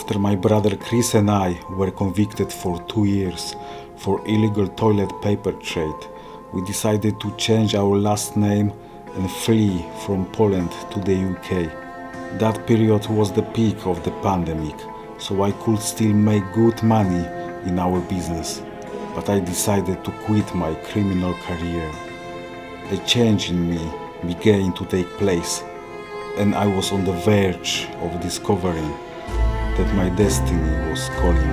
After my brother Chris and I were convicted for two years for illegal toilet paper trade, we decided to change our last name and flee from Poland to the UK. That period was the peak of the pandemic, so I could still make good money in our business. But I decided to quit my criminal career. A change in me began to take place, and I was on the verge of discovering that my destiny was calling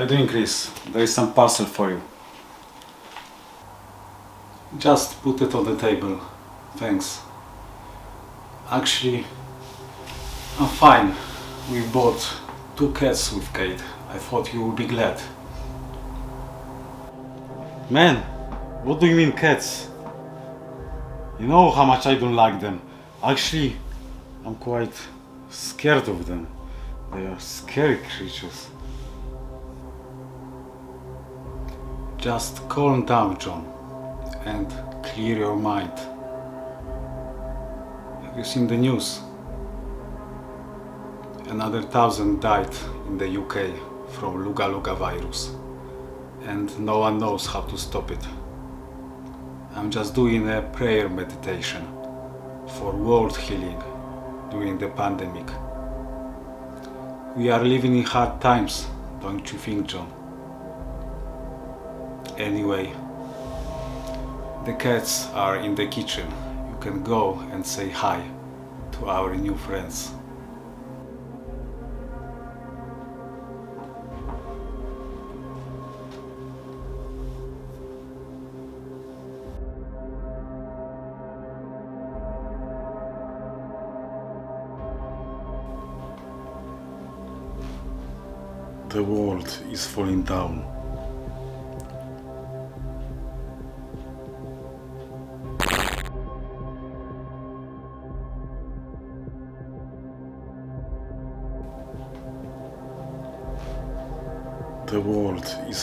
How you doing, Chris? There is some parcel for you. Just put it on the table. Thanks. Actually, I'm fine. We bought two cats with Kate. I thought you would be glad. Man, what do you mean cats? You know how much I don't like them. Actually, I'm quite scared of them. They are scary creatures. Just calm down, John and clear your mind. Have you seen the news? Another thousand died in the UK from Luga Luga virus, and no one knows how to stop it. I'm just doing a prayer meditation for world healing during the pandemic. We are living in hard times, don't you think, John? Anyway, the cats are in the kitchen. You can go and say hi to our new friends. The world is falling down.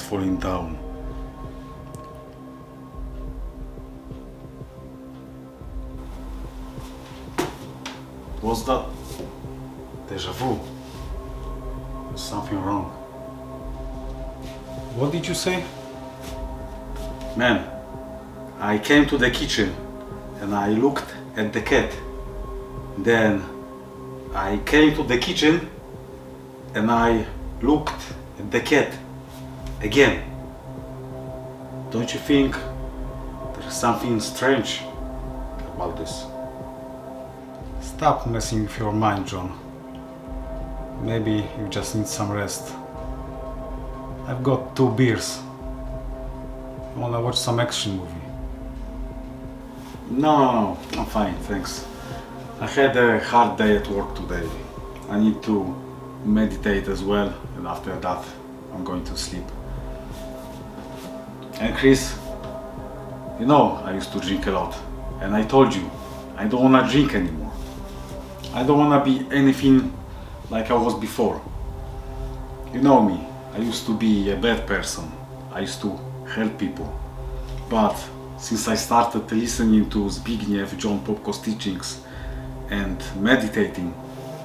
Falling down. What's that? Deja vu. Something wrong. What did you say? Man, I came to the kitchen and I looked at the cat. Then I came to the kitchen and I looked at the cat again. Don't you think there's something strange about this? Stop messing with your mind, John. Maybe you just need some rest. I've got two beers. You wanna watch some action movie? No, no, no, I'm fine, thanks. I had a hard day at work today. I need to meditate as well, and after that, I'm going to sleep. And Chris, you know I used to drink a lot, and I told you I don't wanna drink anymore. I don't wanna be anything like I was before. You know me, I used to be a bad person. I used to help people. But since I started listening to Zbigniew John Popko's teachings and meditating,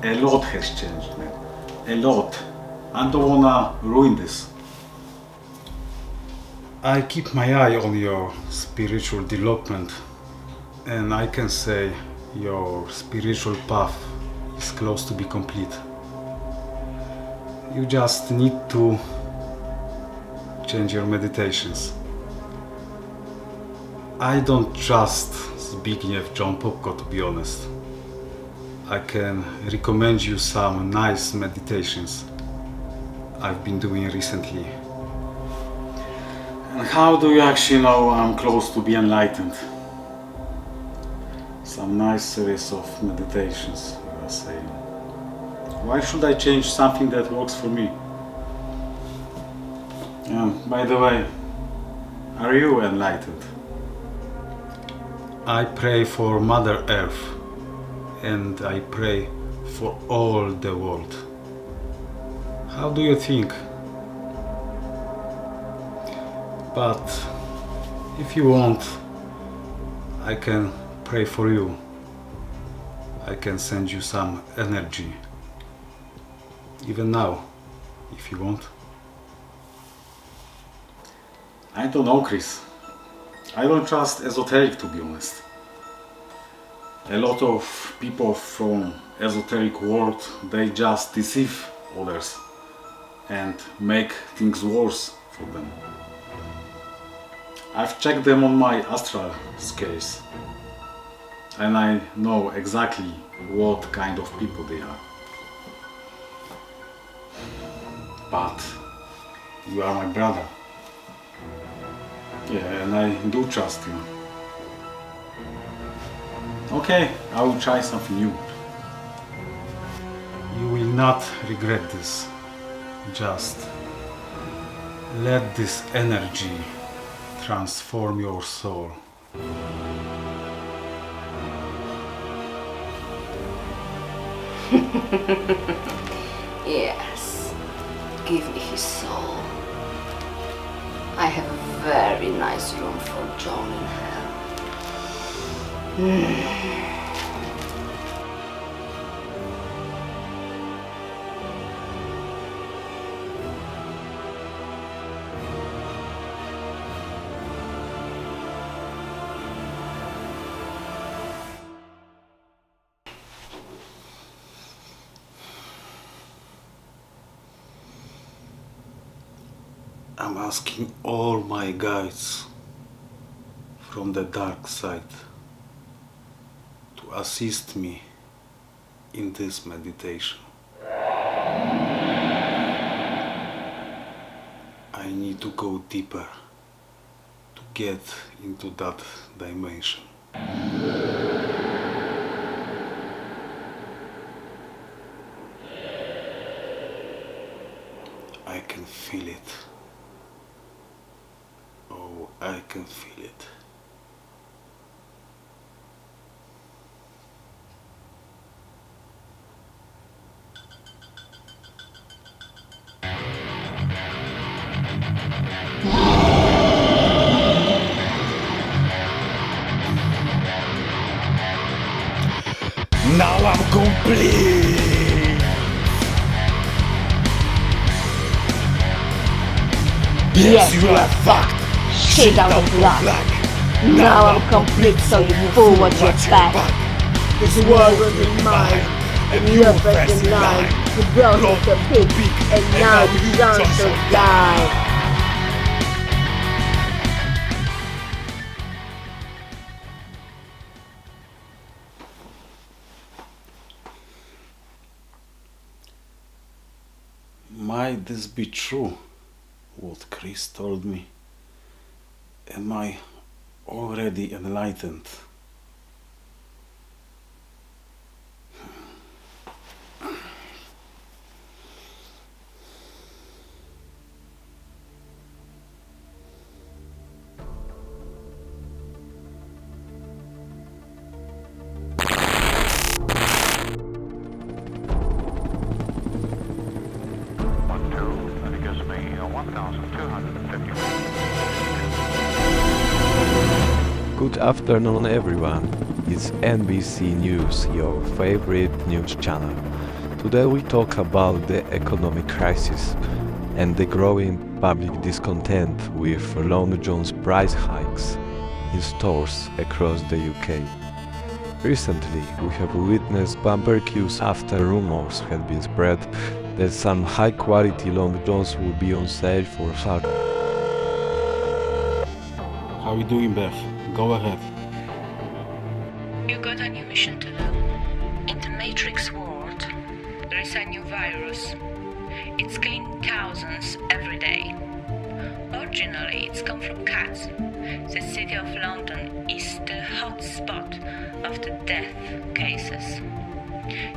a lot has changed, man. A lot. I don't wanna ruin this. I keep my eye on your spiritual development, and I can say your spiritual path is close to be complete. You just need to change your meditations. I don't trust Zbigniew John Popko to be honest. I can recommend you some nice meditations I've been doing recently. And how do you actually know I'm close to be enlightened? Some nice series of meditations, you are saying. Why should I change something that works for me? Yeah, by the way, are you enlightened? I pray for Mother Earth and I pray for all the world. How do you think? But if you want, I can pray for you. I can send you some energy. Even now, if you want. I don't know, Chris. I don't trust esoteric to be honest. A lot of people from esoteric world they just deceive others and make things worse for them. I've checked them on my astral scales and I know exactly what kind of people they are. But you are my brother. Yeah, and I do trust you. Okay, I will try something new. You will not regret this. Just let this energy transform your soul. Yes. Give me his soul. I have a very nice room for John in hell. I'm asking all my guides from the dark side to assist me in this meditation. I need to go deeper to get into that dimension. Yes, you are fucked. Shit out of luck. Now I'm complete, so you fool what your back. This world was in mine, and you're first in line. You brought us the pig, and now you done to die. Might this be true? What Chris told me? Am I already enlightened? Afternoon, everyone. It's NBC News, your favorite news channel. Today we talk about the economic crisis and the growing public discontent with Long John's price hikes in stores across the UK. Recently, we have witnessed bumper queues after rumors had been spread that some high quality Long Johns would be on sale for sale. How are you doing, Beth? Go ahead. You got a new mission to do. In the Matrix world, there is a new virus. It's killing thousands every day. Originally, it's come from cats. The city of London is the hot spot of the death cases.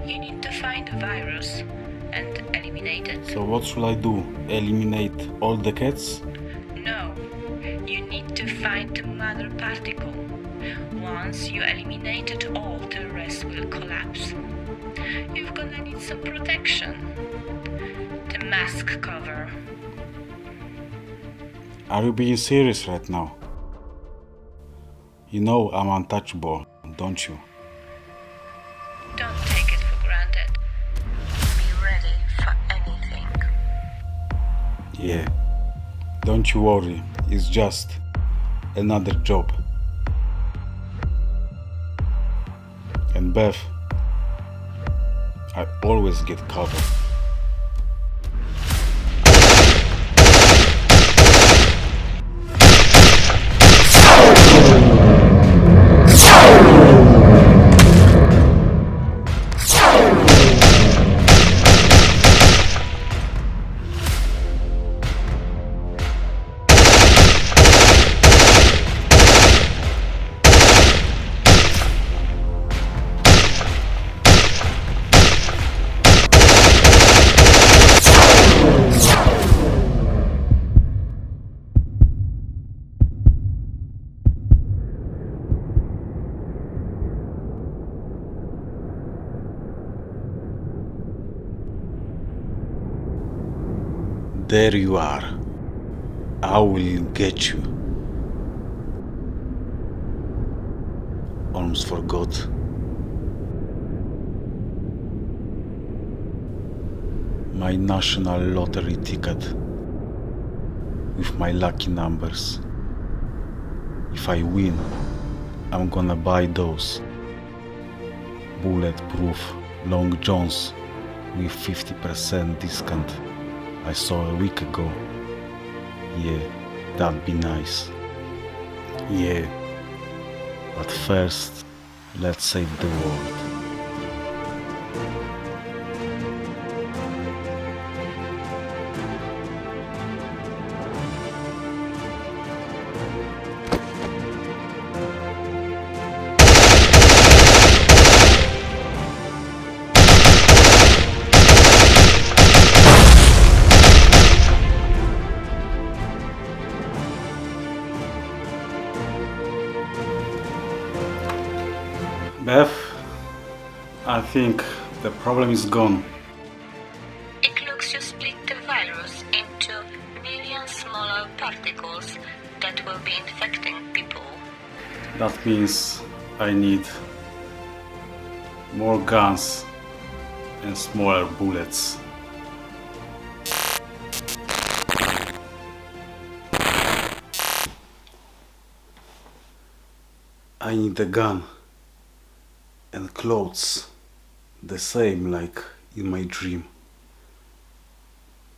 You need to find the virus and eliminate it. So what should I do? Eliminate all the cats? Find the mother particle. Once you eliminate it all, the rest will collapse. You're gonna need some protection. The mask cover. Are you being serious right now? You know I'm untouchable, don't you? Don't take it for granted. Be ready for anything. Yeah. Don't you worry, it's just another job. And Beth, I always get covered. There you are. I will get you. Almost forgot. My national lottery ticket with my lucky numbers. If I win, I'm gonna buy those bulletproof long johns with 50% discount I saw a week ago. Yeah, that'd be nice. Yeah, but first, let's save the world. I think the problem is gone. It looks to split the virus into million smaller particles that will be infecting people. That means I need more guns and smaller bullets. I need a gun and clothes the same like in my dream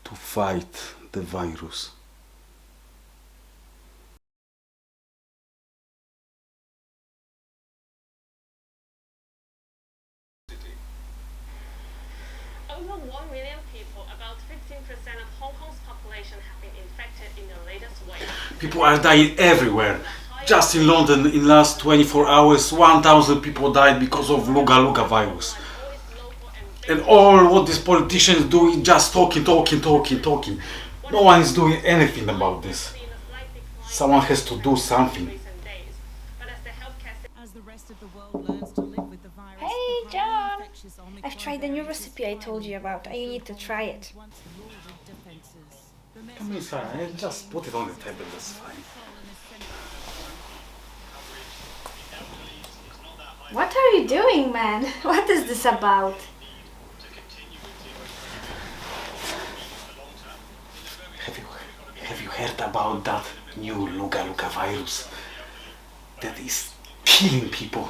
to fight the virus. Over 1 million people, about 15% of Hong Kong's population have been infected in the latest wave. People are dying everywhere. Just in London, in last 24 hours, 1,000 people died because of Luga Luga virus. All its local and And all what these politicians do is just talking, talking, talking, talking. No one is doing anything about this. seen a slight decline Someone has to do something. in recent days. But as the healthcare system As the rest of the world learns to live with the virus, Hey, John. I've tried the new recipe I told you about. You need to try it. once lauded defenses. The Come inside, just put it on the table, that's fine. What are you doing, man? What is this about? Have you, have you heard about that new Luga Luga virus that is killing people?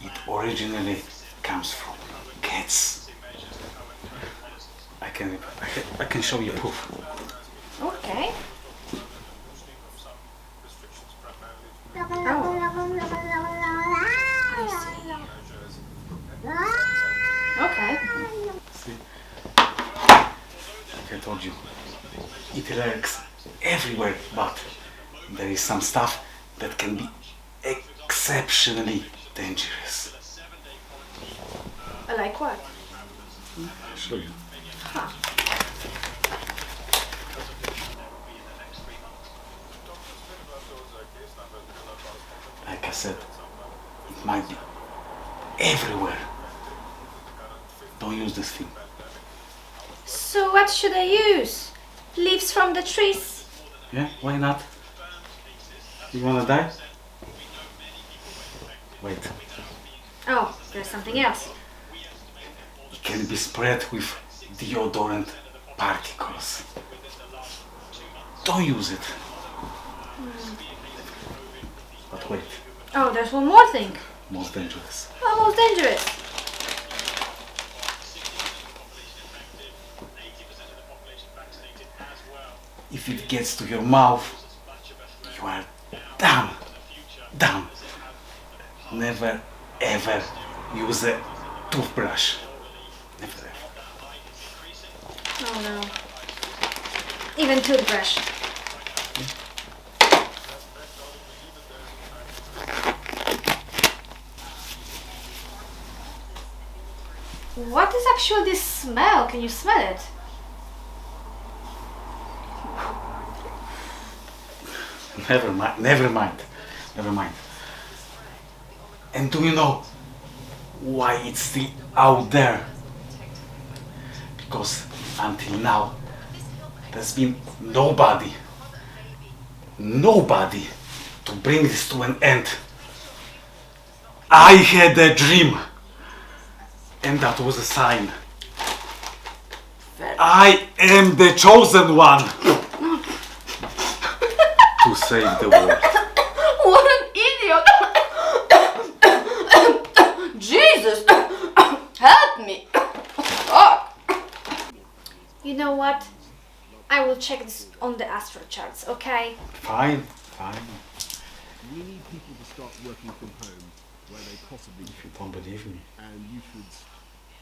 It originally comes from cats. I can, I can, I can show you proof. Okay. Oh, Okay. See? Like I told you, it lurks everywhere, but there is some stuff that can be exceptionally dangerous. I Like what? I'll show you. Like I said, it might be everywhere. Don't use this thing. So what should I use? Leaves from the trees? Yeah, why not? You wanna die? Wait, Oh, there's something else. it can be spread with deodorant particles. Don't use it. But wait, Oh, there's one more thing. most dangerous. Oh, most dangerous. If it gets to your mouth, you are done. Done. Never ever use a toothbrush. Never ever. Oh no. Even toothbrush. What is actually this smell? Can you smell it? Never mind. Never mind. Never mind. And do you know why it's still out there? Because until now, there's been nobody, nobody to bring this to an end. I had a dream, and that was a sign. I am the chosen one to save the world. What an idiot! Jesus! Help me! You know what? I will check this on the astro charts, okay? Fine, fine. We need people to start working from home where they possibly If you don't believe me. and you should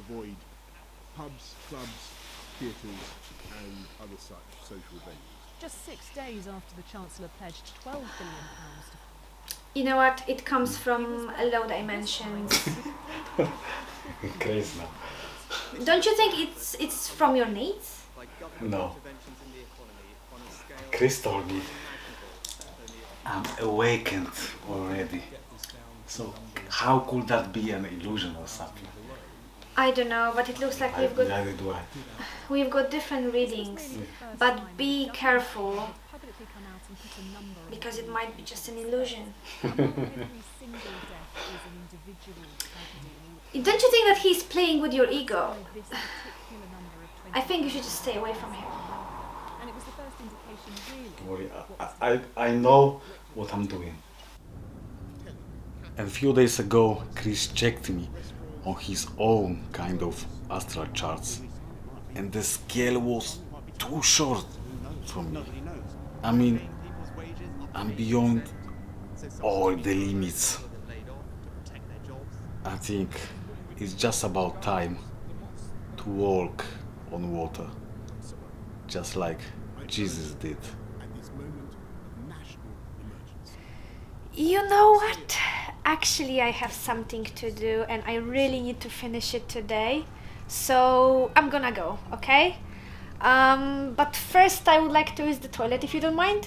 avoid pubs, clubs, theatres and other such social venues. Just six days after the Chancellor pledged £12 billion to You know what? It comes from a low dimensions. Crazy now. Don't you think it's it's from your needs? No. Chris told me I'm awakened already. So how could that be an illusion or something? I don't know, but it looks like we've got neither do I. we've got different readings. But be careful publicly come out and put a number on because it might be just an illusion. every single death is an individual tragedy. Don't you think that he's playing with your ego? This particular number of 20 I think you should just stay away from him. and it was the first indication really Don't worry, I, I, I know what I'm doing. And a few days ago, Chris checked me on his own kind of astral charts, and the scale was too short for me. I mean, I'm beyond all the limits. I think it's just about time to walk on water, just like Jesus did. At this moment of national emergency. You know what? Actually, I have something to do and I really need to finish it today. So I'm gonna go, okay? Um, but first, I would like to use the toilet if you don't mind.